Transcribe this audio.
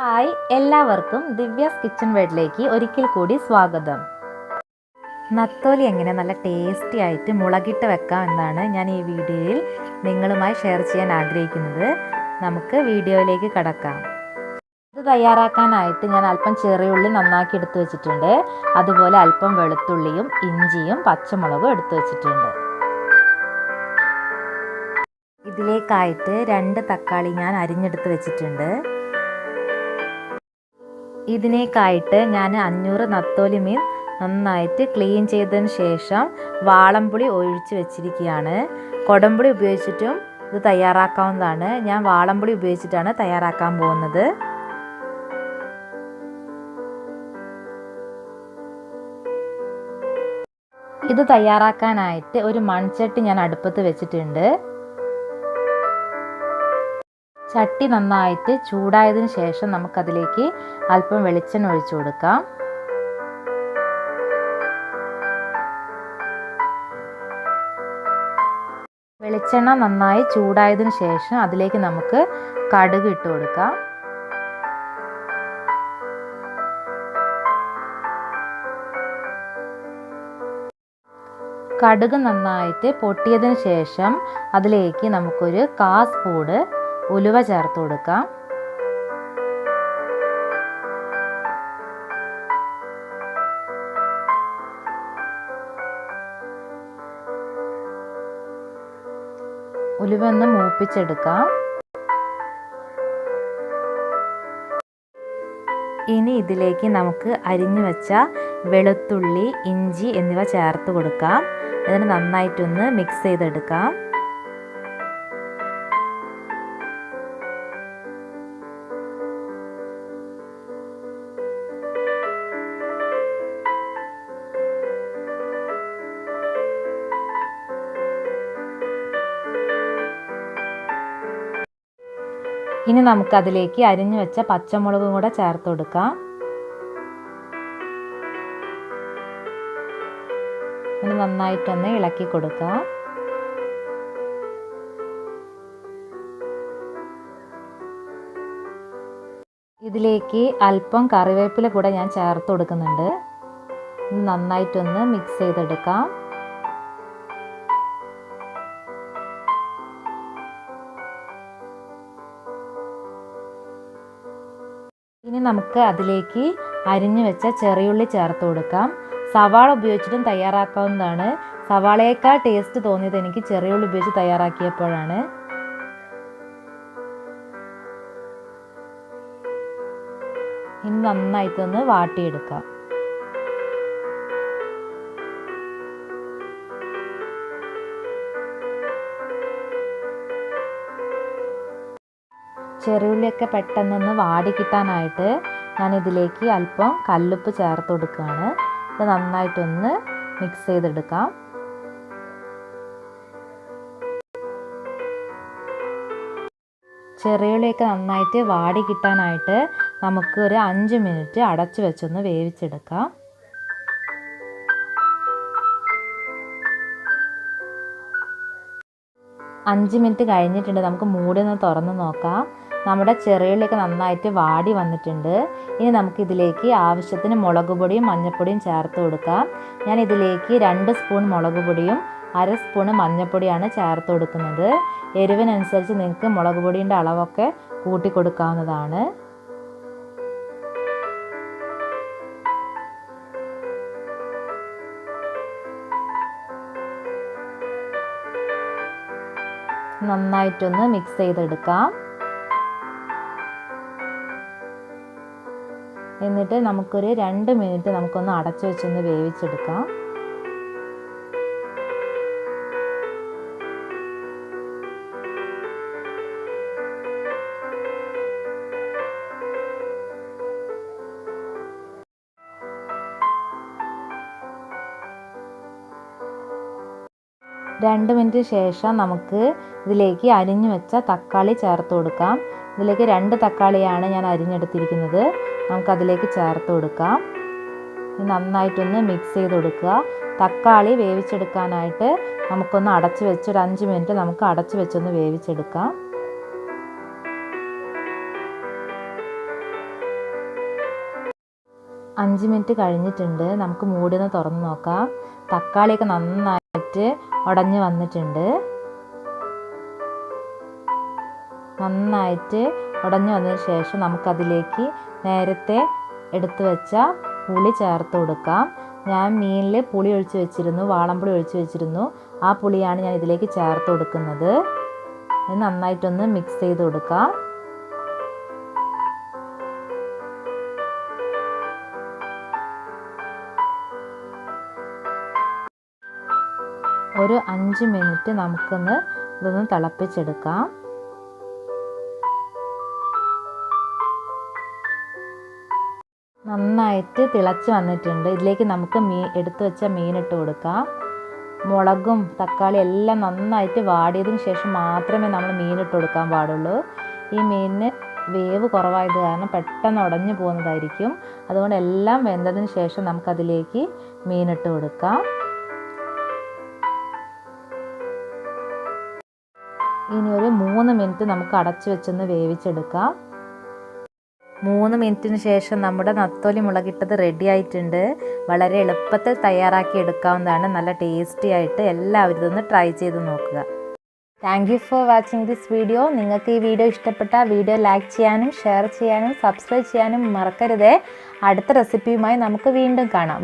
Hi എല്ലാവർക്കും Divya's kitchen വേഡിലേക്ക് ഒരിക്കൽ കൂടി സ്വാഗതം. നത്തോലി എങ്ങനെ നല്ല ടേസ്റ്റി ആയിട്ട് മുളകിട്ട് വെക്കാം എന്നാണ് ഞാൻ ഈ വീഡിയോയിൽ നിങ്ങളുമായി ഷെയർ ചെയ്യാൻ ആഗ്രഹിക്കുന്നത്. നമുക്ക് വീഡിയോയിലേക്ക് കടക്കാം. ഇത് തയ്യാറാക്കാനായിട്ട് ഞാൻ അല്പം ചെറിയുള്ളി നന്നാക്കി എടുത്തു വെച്ചിട്ടുണ്ട്. അതുപോലെ അല്പം വെളുത്തുള്ളിയും ഇഞ്ചിയും പച്ചമുളകും എടുത്തു വെച്ചിട്ടുണ്ട്. ഇതിലേക്കായിട്ട് രണ്ട് തക്കാളി ഞാൻ അരിഞ്ഞെടുത്ത് വെച്ചിട്ടുണ്ട്. ഇതിനേക്കായിട്ട് ഞാൻ അഞ്ഞൂറ് നത്തോലി മീൻ നന്നായിട്ട് ക്ലീൻ ചെയ്തതിന് ശേഷം വാളംപുളി ഒഴിച്ച് വെച്ചിരിക്കുകയാണ്. കൊടംപുളി ഉപയോഗിച്ചിട്ടും ഇത് തയ്യാറാക്കാവുന്നതാണ്. ഞാൻ വാളംപുളി ഉപയോഗിച്ചിട്ടാണ് തയ്യാറാക്കാൻ പോകുന്നത്. ഇത് തയ്യാറാക്കാനായിട്ട് ഒരു മൺചട്ടി ഞാൻ അടുപ്പത്ത് വെച്ചിട്ടുണ്ട്. ചട്ടി നന്നായിട്ട് ചൂടായതിന് ശേഷം നമുക്കതിലേക്ക് അല്പം വെളിച്ചെണ്ണ ഒഴിച്ചു കൊടുക്കാം. വെളിച്ചെണ്ണ നന്നായി ചൂടായതിന് ശേഷം അതിലേക്ക് നമുക്ക് കടുക് ഇട്ട് കൊടുക്കാം. കടുക് നന്നായിട്ട് പൊട്ടിയതിന് ശേഷം അതിലേക്ക് നമുക്കൊരു കാ സ്പൂണ് ഉലുവ ചേർത്ത് കൊടുക്കാം. ഉലുവ ഒന്ന് മൂപ്പിച്ചെടുക്കാം. ഇനി ഇതിലേക്ക് നമുക്ക് അരിഞ്ഞു വെച്ച വെളുത്തുള്ളി ഇഞ്ചി എന്നിവ ചേർത്ത് കൊടുക്കാം. ഇതിന് നന്നായിട്ടൊന്ന് മിക്സ് ചെയ്തെടുക്കാം. ഇനി നമുക്കതിലേക്ക് അരിഞ്ഞു വെച്ച പച്ചമുളകും കൂടെ ചേർത്ത് കൊടുക്കാം. ഇനി നന്നായിട്ടൊന്ന് ഇളക്കി കൊടുക്കാം. ഇതിലേക്ക് അല്പം കറിവേപ്പില കൂടെ ഞാൻ ചേർത്ത് കൊടുക്കുന്നുണ്ട്. നന്നായിട്ടൊന്ന് മിക്സ് ചെയ്തെടുക്കാം. ഇനി നമുക്ക് അതിലേക്ക് അരിഞ്ഞു വെച്ച ചെറിയുള്ളി ചേർത്ത് കൊടുക്കാം. സവാള ഉപയോഗിച്ചിട്ടും തയ്യാറാക്കാവുന്നതാണ്. സവാളയേക്കാൾ ടേസ്റ്റ് തോന്നിയത് എനിക്ക് ചെറിയുള്ളി ഉപയോഗിച്ച് തയ്യാറാക്കിയപ്പോഴാണ്. ഇനി നന്നായിട്ടൊന്ന് വാട്ടിയെടുക്കാം. ചെറിയുള്ളിയൊക്കെ പെട്ടെന്നൊന്ന് വാടി കിട്ടാനായിട്ട് ഞാൻ ഇതിലേക്ക് അല്പം കല്ലുപ്പ് ചേർത്ത് കൊടുക്കുകയാണ്. ഇത് നന്നായിട്ടൊന്ന് മിക്സ് ചെയ്തെടുക്കാം. ചെറിയുള്ളിയൊക്കെ നന്നായിട്ട് വാടി കിട്ടാനായിട്ട് നമുക്ക് ഒരു അഞ്ച് മിനിറ്റ് അടച്ചു വെച്ചൊന്ന് വേവിച്ചെടുക്കാം. അഞ്ച് മിനിറ്റ് കഴിഞ്ഞിട്ടുണ്ട്. നമുക്ക് മൂടി ഒന്ന് തുറന്ന് നോക്കാം. നമ്മുടെ ചെറിയുള്ളിയൊക്കെ നന്നായിട്ട് വാടി വന്നിട്ടുണ്ട്. ഇനി നമുക്കിതിലേക്ക് ആവശ്യത്തിന് മുളക് പൊടിയും മഞ്ഞൾപ്പൊടിയും ചേർത്ത് കൊടുക്കാം. ഞാൻ ഇതിലേക്ക് രണ്ട് സ്പൂൺ മുളക് പൊടിയും അര സ്പൂൺ മഞ്ഞൾപ്പൊടിയാണ് ചേർത്ത് കൊടുക്കുന്നത്. എരിവിനനുസരിച്ച് നിങ്ങൾക്ക് മുളക് പൊടിയുടെ അളവൊക്കെ കൂട്ടി കൊടുക്കാവുന്നതാണ്. നന്നായിട്ടൊന്ന് മിക്സ് ചെയ്തെടുക്കാം. എന്നിട്ട് നമുക്കൊരു രണ്ട് മിനിറ്റ് നമുക്കൊന്ന് അടച്ചു വെച്ചൊന്ന് വേവിച്ചെടുക്കാം. രണ്ട് മിനിറ്റ് ശേഷം നമുക്ക് ഇതിലേക്ക് അരിഞ്ഞു വെച്ച തക്കാളി ചേർത്ത് കൊടുക്കാം. ഇതിലേക്ക് രണ്ട് തക്കാളിയാണ് ഞാൻ അരിഞ്ഞെടുത്തിരിക്കുന്നത്. നമുക്കതിലേക്ക് ചേർത്ത് കൊടുക്കാം. നന്നായിട്ടൊന്ന് മിക്സ് ചെയ്ത് കൊടുക്കുക. തക്കാളി വേവിച്ചെടുക്കാനായിട്ട് നമുക്കൊന്ന് അടച്ച് വെച്ച് ഒരു അഞ്ച് മിനിറ്റ് നമുക്ക് അടച്ച് വെച്ചൊന്ന് വേവിച്ചെടുക്കാം. അഞ്ച് മിനിറ്റ് കഴിഞ്ഞിട്ടുണ്ട്. നമുക്ക് മൂടിന്ന് തുറന്ന് നോക്കാം. തക്കാളിയൊക്കെ നന്നായിട്ട് ഉടഞ്ഞ് വന്നിട്ടുണ്ട്. നന്നായിട്ട് ഉടഞ്ഞു വന്നതിന് ശേഷം നമുക്കതിലേക്ക് നേരത്തെ എടുത്തു വെച്ച പുളി ചേർത്ത് കൊടുക്കാം. ഞാൻ മീനിൽ പുളി ഒഴിച്ച് വെച്ചിരുന്നു വാളംപുളി ഒഴിച്ച് വെച്ചിരുന്നു. ആ പുളിയാണ് ഞാൻ ഇതിലേക്ക് ചേർത്ത് കൊടുക്കുന്നത്. നന്നായിട്ടൊന്ന് മിക്സ് ചെയ്ത് കൊടുക്കാം. ഒരു അഞ്ച് മിനിറ്റ് നമുക്കൊന്ന് ഇതൊന്ന് തിളപ്പിച്ചെടുക്കാം. നന്നായിട്ട് തിളച്ച് വന്നിട്ടുണ്ട്. ഇതിലേക്ക് നമുക്ക് മീൻ എടുത്തു വെച്ച മീനിട്ട് കൊടുക്കാം. മുളകും തക്കാളി എല്ലാം നന്നായിട്ട് വാടിയതിന് ശേഷം മാത്രമേ നമ്മൾ മീനിട്ട് കൊടുക്കാൻ പാടുള്ളൂ. ഈ മീനിന് വേവ് കുറവായത് കാരണം പെട്ടെന്ന് ഉടഞ്ഞു പോകുന്നതായിരിക്കും. അതുകൊണ്ട് എല്ലാം വെന്തതിന് ശേഷം നമുക്കതിലേക്ക് മീനിട്ട് കൊടുക്കാം. ഇനി ഒരു മൂന്ന് മിനിറ്റ് നമുക്ക് അടച്ചു വെച്ചൊന്ന് വേവിച്ചെടുക്കാം. മൂന്ന് മിനിറ്റിന് ശേഷം നമ്മുടെ നത്തോലി മുളകിട്ടത് റെഡി ആയിട്ടുണ്ട്. വളരെ എളുപ്പത്തിൽ തയ്യാറാക്കി എടുക്കാവുന്നതാണ്. നല്ല ടേസ്റ്റി ആയിട്ട് എല്ലാവരും ഇതൊന്ന് ട്രൈ ചെയ്ത് നോക്കുക. Thank you for watching this video നിങ്ങൾക്ക് ഈ വീഡിയോ ഇഷ്ടപ്പെട്ട വീഡിയോ ലൈക്ക് ചെയ്യാനും ഷെയർ ചെയ്യാനും സബ്സ്ക്രൈബ് ചെയ്യാനും മറക്കരുതേ. അടുത്ത റെസിപ്പിയുമായി നമുക്ക് വീണ്ടും കാണാം.